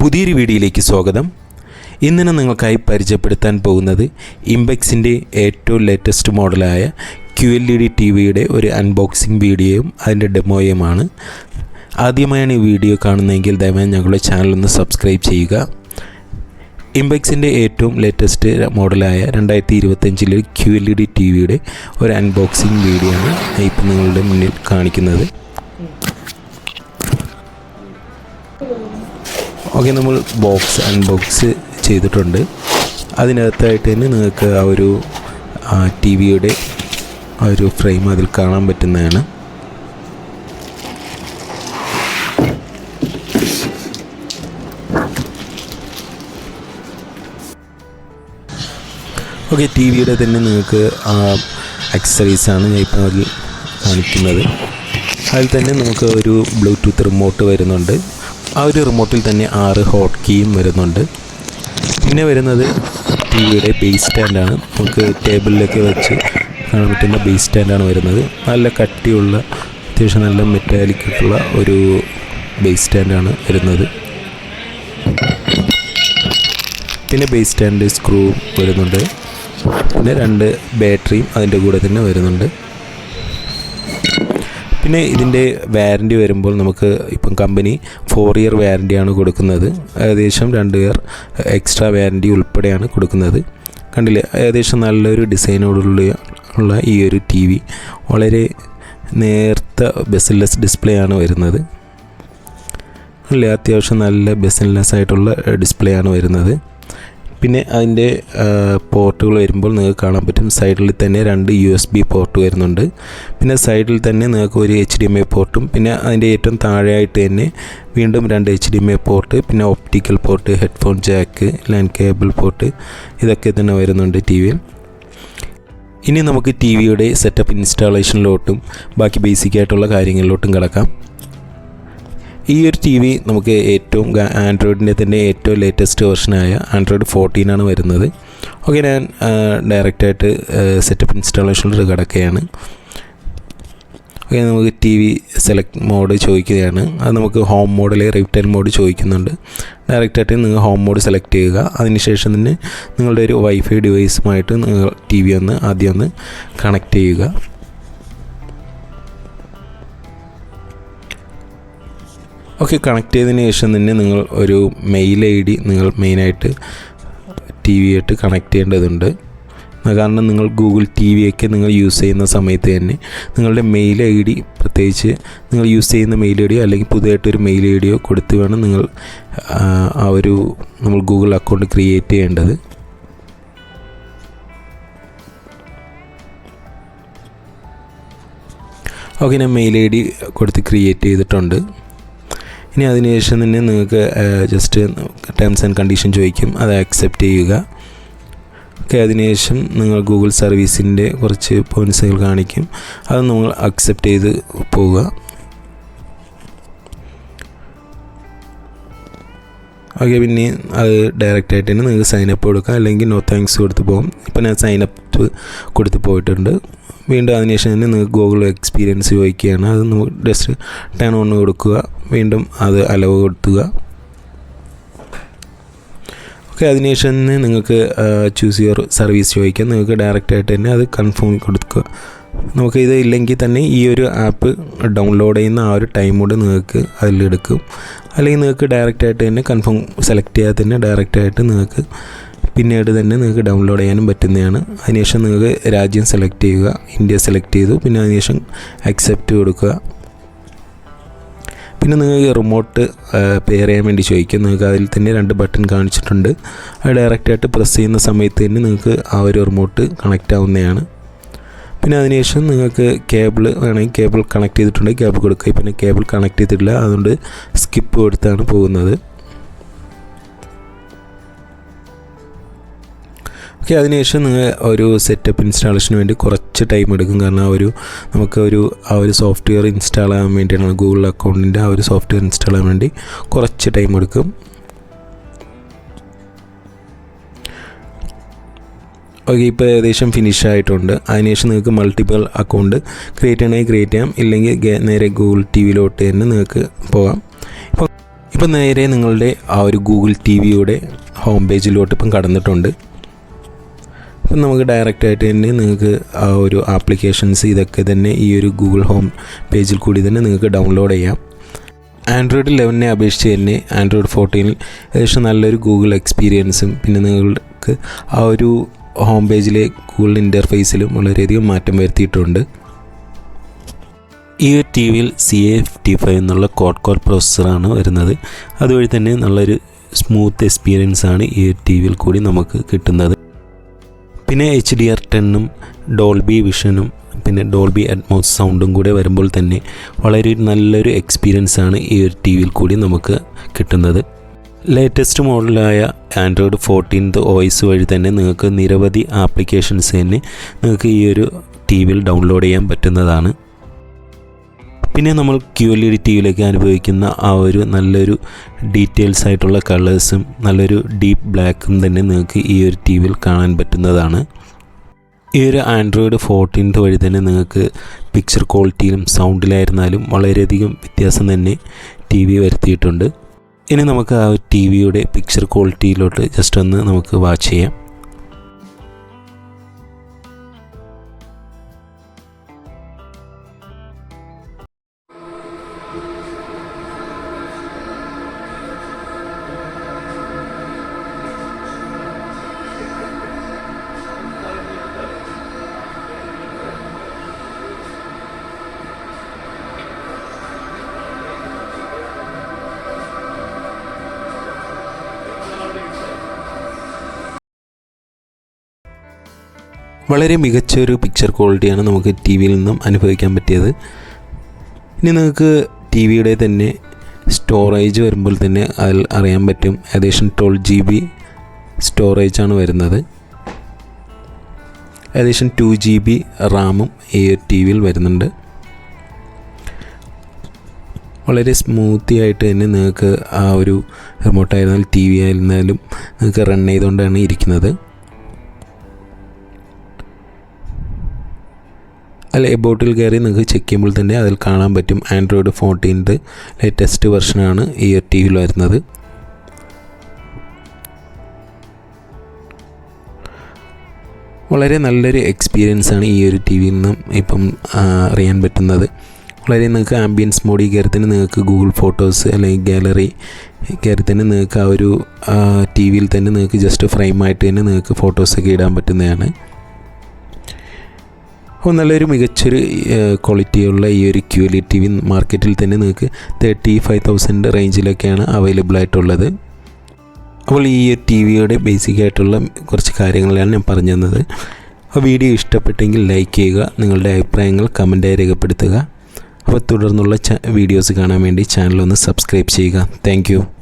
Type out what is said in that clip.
പുതിയൊരു വീഡിയോയിലേക്ക് സ്വാഗതം. ഇന്നിനെ നിങ്ങൾക്കായി പരിചയപ്പെടുത്താൻ പോകുന്നത് ഇംബെക്സിന്റെ ഏറ്റവും latest മോഡലായ Q L E D T വിയുടെ ഒരു അൺബോക്സിംഗ് വീഡിയോയും അതിന്റെ ഡെമോയുമാണ് ആദ്യമായാണ് ഈ വീഡിയോ കാണുന്നതെങ്കിൽ ദയവായി ഞങ്ങളുടെ ചാനൽ ഒന്ന് സബ്സ്ക്രൈബ് ചെയ്യുക. ഇംബെക്സിന്റെ ഏറ്റവും ലേറ്റസ്റ്റ് മോഡലായ രണ്ടായിരത്തി ഇരുപത്തഞ്ചിലെ Q L E D T വിയുടെ ഒരു അൺബോക്സിംഗ് വീഡിയോ ആണ് ഇപ്പം നിങ്ങളുടെ മുന്നിൽ കാണിക്കുന്നത്. ഓക്കെ നമ്മൾ ബോക്സ് അൺബോക്സ് ചെയ്തിട്ടുണ്ട്. അതിനകത്തായിട്ട് തന്നെ നിങ്ങൾക്ക് ആ ഒരു ടി വിയുടെ ആ ഒരു ഫ്രെയിം അതിൽ കാണാൻ പറ്റുന്നതാണ്. ഓക്കെ ടി വിയുടെ തന്നെ നിങ്ങൾക്ക് അക്സറീസാണ് ഞാൻ ഇപ്പോൾ അതിൽ കാണിക്കുന്നത്. അതിൽ തന്നെ നമുക്ക് ഒരു ബ്ലൂടൂത്ത് റിമോട്ട് വരുന്നുണ്ട്. ആ ഒരു റിമോട്ടിൽ തന്നെ ആറ് ഹോട്ട് കീയും വരുന്നുണ്ട്. പിന്നെ വരുന്നത് ടി വിയുടെ ബേസ് സ്റ്റാൻഡാണ് നമുക്ക് ടേബിളിലൊക്കെ വെച്ച് കാണാൻ പറ്റുന്ന ബേസ് സ്റ്റാൻഡാണ് വരുന്നത്. നല്ല കട്ടിയുള്ള അത്യാവശ്യം നല്ല മെറ്റാലിക് ഒരു ബേസ് സ്റ്റാൻഡാണ് വരുന്നത്. പിന്നെ ബേസ് സ്റ്റാൻഡ് സ്ക്രൂ വരുന്നുണ്ട്. പിന്നെ രണ്ട് ബാറ്ററിയും അതിന്റെ കൂടെ തന്നെ വരുന്നുണ്ട്. പിന്നെ ഇതിന്റെ വാറന്റി വരുമ്പോൾ നമുക്ക് ഇപ്പം കമ്പനി ഫോർ ഇയർ വാറന്റിയാണ് കൊടുക്കുന്നത്. ഏകദേശം രണ്ട് ഇയർ എക്സ്ട്രാ വാറന്റി ഉൾപ്പെടെയാണ് കൊടുക്കുന്നത്. കണ്ടില്ലേ? ഏകദേശം നല്ലൊരു ഡിസൈനോടുള്ള ഉള്ള ഈ ഒരു ടി വി വളരെ നേർത്ത ബെസിലെസ് ഡിസ്പ്ലേ ആണ് വരുന്നത്. അല്ലേ? അത്യാവശ്യം നല്ല ബെസിലെസ് ആയിട്ടുള്ള ഡിസ്പ്ലേ ആണ് വരുന്നത്. പിന്നെ അതിന്റെ പോർട്ടുകൾ വരുമ്പോൾ നിങ്ങൾക്ക് കാണാൻ പറ്റും. സൈഡിൽ തന്നെ രണ്ട് യു എസ് ബി പോർട്ട് വരുന്നുണ്ട്. പിന്നെ സൈഡിൽ തന്നെ നിങ്ങൾക്ക് ഒരു എച്ച് ഡി എം ഐ പോർട്ടും പിന്നെ അതിന്റെ ഏറ്റവും താഴെയായിട്ട് തന്നെ വീണ്ടും രണ്ട് H D M I port പിന്നെ optical port headphone jack LAN cable port ഇതൊക്കെ തന്നെ വരുന്നുണ്ട് ടി വിയിൽ ഇനി നമുക്ക് ടി വിയുടെ സെറ്റപ്പ് ഇൻസ്റ്റാളേഷനിലോട്ടും ബാക്കി ബേസിക് ആയിട്ടുള്ള കാര്യങ്ങളിലോട്ടും കിടക്കാം. ഈ ഒരു ടി വി നമുക്ക് ഏറ്റവും ആൻഡ്രോയിഡിന്റെ തന്നെ ഏറ്റവും ലേറ്റസ്റ്റ് വെർഷനായ ആൻഡ്രോയിഡ് ഫോർട്ടീൻ ആണ് വരുന്നത്. ഓക്കെ ഞാൻ ഡയറക്റ്റായിട്ട് സെറ്റപ്പ് ഇൻസ്റ്റാളേഷനിൽ കിടക്കുകയാണ്. ഓക്കെ നമുക്ക് ടി വി സെലക്ട് മോഡ് ചോദിക്കുകയാണ്. അത് നമുക്ക് ഹോം മോഡിൽ റിട്ടേൺ മോഡ് ചോദിക്കുന്നുണ്ട്. ഡയറക്റ്റായിട്ട് നിങ്ങൾ ഹോം മോഡ് സെലക്ട് ചെയ്യുക. അതിനുശേഷം തന്നെ നിങ്ങളുടെ ഒരു വൈഫൈ ഡിവൈസുമായിട്ട് നിങ്ങൾ ടി വി ഒന്ന് ആദ്യം ഒന്ന് കണക്ട് ചെയ്യുക. ഓക്കെ കണക്ട് ചെയ്തതിന് ശേഷം തന്നെ നിങ്ങൾ ഒരു മെയിൽ ഐ ഡി നിങ്ങൾ മെയിനായിട്ട് ടി വി ആയിട്ട് കണക്ട് ചെയ്യേണ്ടതുണ്ട്. കാരണം നിങ്ങൾ ഗൂഗിൾ ടി വി ഒക്കെ നിങ്ങൾ യൂസ് ചെയ്യുന്ന സമയത്ത് തന്നെ നിങ്ങളുടെ മെയിൽ ഐ ഡി പ്രത്യേകിച്ച് നിങ്ങൾ യൂസ് ചെയ്യുന്ന മെയിൽ ഐ ഡിയോ അല്ലെങ്കിൽ പുതിയതായിട്ടൊരു മെയിൽ ഐ ഡിയോ കൊടുത്ത് വേണം നിങ്ങൾ ആ ഒരു നമ്മൾ ഗൂഗിൾ അക്കൗണ്ട് ക്രിയേറ്റ് ചെയ്യേണ്ടത്. ഓക്കെ ഞാൻ മെയിൽ ഐ ഡി കൊടുത്ത് ക്രിയേറ്റ് ചെയ്തിട്ടുണ്ട്. ഇനി അതിനുശേഷം തന്നെ നിങ്ങൾക്ക് ജസ്റ്റ് ടേംസ് ആൻഡ് കണ്ടീഷൻ ചോദിക്കും. അത് അക്സെപ്റ്റ് ചെയ്യുക. ഓക്കെ അതിനുശേഷം നിങ്ങൾ ഗൂഗിൾ സർവീസിന്റെ കുറച്ച് പോയിൻസുകൾ കാണിക്കും. അത് നിങ്ങൾ അക്സെപ്റ്റ് ചെയ്ത് പോവുക. ഓക്കെ പിന്നെ അത് ഡയറക്റ്റ് ആയിട്ട് തന്നെ നിങ്ങൾക്ക് സൈനപ്പ് കൊടുക്കാം. അല്ലെങ്കിൽ നോ താങ്ക്സ് കൊടുത്ത് പോകും ഇപ്പം ഞാൻ സൈനപ്പ് കൊടുത്ത് പോയിട്ടുണ്ട്. വീണ്ടും അതിനുശേഷം തന്നെ നിങ്ങൾക്ക് ഗൂഗിൾ എക്സ്പീരിയൻസ് ചോദിക്കുകയാണ്. അത് നമുക്ക് ജസ്റ്റ് ടേൺ ഓൺ കൊടുക്കുക. വീണ്ടും അത് അലവ് കൊടുത്തുക. ഓക്കെ അതിനുശേഷം തന്നെ നിങ്ങൾക്ക് ചൂസ് യുവർ സർവീസ് ചോദിക്കാം. നിങ്ങൾക്ക് ഡയറക്റ്റ് ആയിട്ട് തന്നെ അത് കൺഫേം കൊടുക്കുക. നമുക്ക് ഇത് ഇല്ലെങ്കിൽ തന്നെ ഈ ഒരു ആപ്പ് ഡൗൺലോഡ് ചെയ്യുന്ന ആ ഒരു ടൈം കൂടെ നിങ്ങൾക്ക് അതിലെടുക്കും അല്ലെങ്കിൽ നിങ്ങൾക്ക് ഡയറക്റ്റായിട്ട് തന്നെ കൺഫേം സെലക്ട് ചെയ്യാതെ തന്നെ ഡയറക്റ്റായിട്ട് നിങ്ങൾക്ക് പിന്നീട് തന്നെ നിങ്ങൾക്ക് ഡൗൺലോഡ് ചെയ്യാനും പറ്റുന്നതാണ്. അതിനുശേഷം നിങ്ങൾക്ക് രാജ്യം സെലക്ട് ചെയ്യുക ഇന്ത്യ സെലക്ട് ചെയ്തു പിന്നെ അതിനുശേഷം അക്സെപ്റ്റ് കൊടുക്കുക. പിന്നെ നിങ്ങൾക്ക് റിമോട്ട് പെയർ ചെയ്യാൻ വേണ്ടി ചോദിക്കും. നിങ്ങൾക്ക് അതിൽ തന്നെ രണ്ട് ബട്ടൺ കാണിച്ചിട്ടുണ്ട്. അത് ഡയറക്റ്റായിട്ട് പ്രസ് ചെയ്യുന്ന സമയത്ത് തന്നെ നിങ്ങൾക്ക് ആ ഒരു റിമോട്ട് കണക്റ്റ് ആവുന്നതാണ്. പിന്നെ അതിനുശേഷം നിങ്ങൾക്ക് കേബിൾ വേണമെങ്കിൽ കേബിൾ കണക്ട് ചെയ്തിട്ടുണ്ടെങ്കിൽ കേബിൾ കൊടുക്കുക. പിന്നെ കേബിൾ കണക്ട് ചെയ്തിട്ടില്ല. അതുകൊണ്ട് സ്കിപ്പ് കൊടുത്താണ് പോകുന്നത്. ഓക്കെ അതിനുശേഷം നിങ്ങൾ ഒരു സെറ്റപ്പ് ഇൻസ്റ്റാളേഷന് വേണ്ടി കുറച്ച് ടൈം എടുക്കും. കാരണം ആ ഒരു നമുക്ക് ഒരു ആ ഒരു സോഫ്റ്റ്വെയർ ഇൻസ്റ്റാൾ ആകാൻ വേണ്ടിയാണ് ഗൂഗിൾ അക്കൗണ്ടിന്റെ ആ ഒരു സോഫ്റ്റ്വെയർ ഇൻസ്റ്റാൾ ചെയ്യാൻ വേണ്ടി കുറച്ച് ടൈം എടുക്കും. ഓക്കെ ഇപ്പോൾ ഏകദേശം ഫിനിഷ് ആയിട്ടുണ്ട്. അതിനുശേഷം നിങ്ങൾക്ക് മൾട്ടിപ്പിൾ അക്കൗണ്ട് ക്രിയേറ്റ് ചെയ്യണമെങ്കിൽ ക്രിയേറ്റ് ചെയ്യാം. ഇല്ലെങ്കിൽ നേരെ ഗൂഗിൾ ടി വിയിലോട്ട് തന്നെ നിങ്ങൾക്ക് പോകാം. ഇപ്പോൾ ഇപ്പോൾ നേരെ നിങ്ങളുടെ ആ ഒരു ഗൂഗിൾ ടി വിയുടെ ഹോം പേജിലോട്ട് ഇപ്പം കടന്നിട്ടുണ്ട്. അപ്പം നമുക്ക് ഡയറക്റ്റായിട്ട് തന്നെ നിങ്ങൾക്ക് ആ ഒരു ആപ്ലിക്കേഷൻസ് ഇതൊക്കെ തന്നെ ഈ ഒരു ഗൂഗിൾ ഹോം പേജിൽ കൂടി തന്നെ നിങ്ങൾക്ക് ഡൗൺലോഡ് ചെയ്യാം. ആൻഡ്രോയിഡ് ലെവനെ അപേക്ഷിച്ച് തന്നെ ആൻഡ്രോയിഡ് ഫോർട്ടീനിൽ ഏകദേശം നല്ലൊരു ഗൂഗിൾ എക്സ്പീരിയൻസും പിന്നെ നിങ്ങൾക്ക് ആ ഒരു ഹോം പേജിലെ ഗൂഗിൾ ഇന്റർഫേസിലും വളരെയധികം മാറ്റം വരുത്തിയിട്ടുണ്ട്. ഈ ഒരു ടി വിയിൽ സി എഫ് ടി ഫൈവ് എന്നുള്ള കോഡ് കോഡ് പ്രോസസ്സറാണ് വരുന്നത്. അതുവഴി തന്നെ നല്ലൊരു സ്മൂത്ത് എക്സ്പീരിയൻസ് ആണ് ഈ ടി വിയിൽ കൂടി നമുക്ക് കിട്ടുന്നത്. പിന്നെ എച്ച് ഡി ആർ ടെന്നും ഡോൾബി വിഷനും പിന്നെ ഡോൾബി അറ്റ്മോസ് സൗണ്ടും കൂടെ വരുമ്പോൾ തന്നെ വളരെ നല്ലൊരു എക്സ്പീരിയൻസ് ആണ് ഈ ഒരു ടി വിയിൽ കൂടി നമുക്ക് കിട്ടുന്നത്. ലേറ്റസ്റ്റ് മോഡലായ ആൻഡ്രോയിഡ് ഫോർട്ടീൻത് ഓയിസ് വഴി തന്നെ നിങ്ങൾക്ക് നിരവധി ആപ്ലിക്കേഷൻസ് തന്നെ നിങ്ങൾക്ക് ഈ ഒരു ടി വിയിൽ ഡൗൺലോഡ് ചെയ്യാൻ പറ്റുന്നതാണ്. പിന്നെ നമ്മൾ Q L E D T വിയിലേക്ക് അനുഭവിക്കുന്ന ആ ഒരു നല്ലൊരു ഡീറ്റെയിൽസ് ആയിട്ടുള്ള കളേഴ്സും നല്ലൊരു ഡീപ്പ് ബ്ലാക്കും തന്നെ നിങ്ങൾക്ക് ഈ ഒരു ടി വിയിൽ കാണാൻ പറ്റുന്നതാണ്. ഈ ഒരു ആൻഡ്രോയിഡ് ഫോർട്ടീന്റെ വഴി തന്നെ നിങ്ങൾക്ക് പിക്ചർ ക്വാളിറ്റിയിലും സൗണ്ടിലായിരുന്നാലും വളരെയധികം വ്യത്യാസം തന്നെ ടി വി വരുത്തിയിട്ടുണ്ട്. ഇനി നമുക്ക് ആ ടി വിയുടെ പിക്ചർ ക്വാളിറ്റിയിലോട്ട് ജസ്റ്റ് ഒന്ന് നമുക്ക് വാച്ച് ചെയ്യാം. വളരെ മികച്ച ഒരു പിക്ചർ ക്വാളിറ്റിയാണ് നമുക്ക് ടി വിയിൽ നിന്നും അനുഭവിക്കാൻ പറ്റിയത്. ഇനി നിങ്ങൾക്ക് ടി വിയുടെ തന്നെ സ്റ്റോറേജ് വരുമ്പോൾ തന്നെ അതിൽ അറിയാൻ പറ്റും. ഏകദേശം ട്വൽവ് ജി ബി സ്റ്റോറേജാണ് വരുന്നത്. ഏകദേശം ടു ജി ബി റാമും ഈ ടി വിയിൽ വരുന്നുണ്ട്. വളരെ സ്മൂത്തി ആയിട്ട് തന്നെ നിങ്ങൾക്ക് ആ ഒരു റിമോട്ടായിരുന്നാലും ടി വി ആയിരുന്നാലും നിങ്ങൾക്ക് റൺ ചെയ്തുകൊണ്ടാണ് ഇരിക്കുന്നത്. അല്ല എബോട്ടിൽ കയറി നിങ്ങൾക്ക് ചെക്ക് ചെയ്യുമ്പോൾ തന്നെ അതിൽ കാണാൻ പറ്റും. ആൻഡ്രോയിഡ് ഫോർട്ടീന്റെ ലേറ്റസ്റ്റ് വെർഷനാണ് ഈ ഒരു ടി വിയിൽ വരുന്നത്. വളരെ നല്ലൊരു എക്സ്പീരിയൻസ് ആണ് ഈ ഒരു ടി വിയിൽ നിന്നും ഇപ്പം അറിയാൻ പറ്റുന്നത്. വളരെ നിങ്ങൾക്ക് ആംബിയൻസ് മോഡി കയറി തന്നെ നിങ്ങൾക്ക് ഗൂഗിൾ ഫോട്ടോസ് അല്ലെങ്കിൽ ഗാലറി കയറി തന്നെ നിങ്ങൾക്ക് ആ ഒരു ടി വിയിൽ തന്നെ നിങ്ങൾക്ക് ജസ്റ്റ് ഫ്രെയിമായിട്ട് തന്നെ നിങ്ങൾക്ക് ഫോട്ടോസൊക്കെ ഇടാൻ പറ്റുന്നതാണ്. നല്ലൊരു മികച്ചൊരു ക്വാളിറ്റിയുള്ള ഈ ഒരു ക്യു എൽ ടി വി മാർക്കറ്റിൽ തന്നെ നിങ്ങൾക്ക് തേർട്ടി ഫൈവ് തൗസൻഡ് റേഞ്ചിലൊക്കെയാണ് അവൈലബിൾ ആയിട്ടുള്ളത്. അപ്പോൾ ഈ ഒരു ടി വിയുടെ ബേസിക് ആയിട്ടുള്ള കുറച്ച് കാര്യങ്ങളാണ് ഞാൻ പറഞ്ഞു തന്നത്. അപ്പോൾ വീഡിയോ ഇഷ്ടപ്പെട്ടെങ്കിൽ ലൈക്ക് ചെയ്യുക നിങ്ങളുടെ അഭിപ്രായങ്ങൾ കമന്റായി രേഖപ്പെടുത്തുക. അപ്പോൾ തുടർന്നുള്ള വീഡിയോസ് കാണാൻ വേണ്ടി ചാനൽ ഒന്ന് സബ്സ്ക്രൈബ് ചെയ്യുക. താങ്ക്